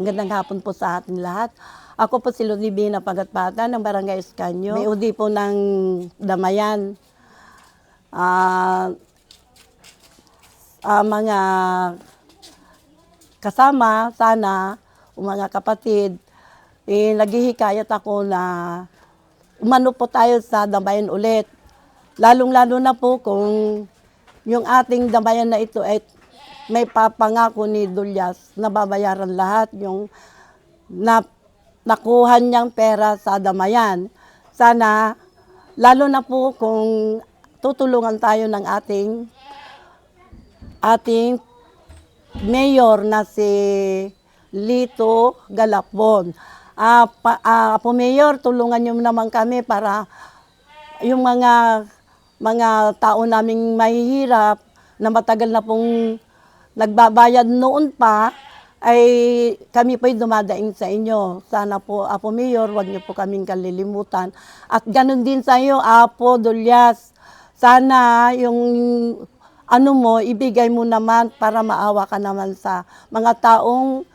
Magandang hapon po sa ating lahat. Ako po si Ludivina Pagatpata ng Barangay Escanyo. May udi po ng Damayan. Ah, ah, mga kasama, sana, o mga kapatid, eh, naghihikayat ako na umano po tayo sa Damayan ulit. Lalong-lalo na po kung yung ating Damayan na ito ay may papangako ni Dulyas na babayaran lahat yung na, nakuha niyang pera sa Damayan. Sana, lalo na po kung tutulungan tayo ng ating ating mayor na si Lito Galapon. Pa, ah, po mayor, tulungan niyo naman kami para yung mga mga tao naming mahihirap na matagal na pong nagbabayad noon pa ay kami po'y dumadaing sa inyo. Sana po, Apo Mayor, wag niyo po kaming kalilimutan. At ganun din sa iyo, Apo Dulyas. Sana yung ano mo, ibigay mo naman para maawa ka naman sa mga taong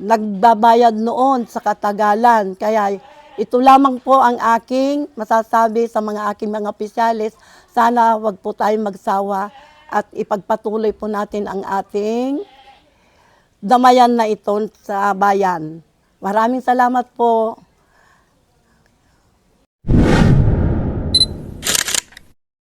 nagbabayad noon sa katagalan. Kaya ito lamang po ang aking masasabi sa mga aking mga opisyalis. Sana wag po tayong magsawa at ipagpatuloy po natin ang ating damayan na ito sa bayan. Maraming salamat po.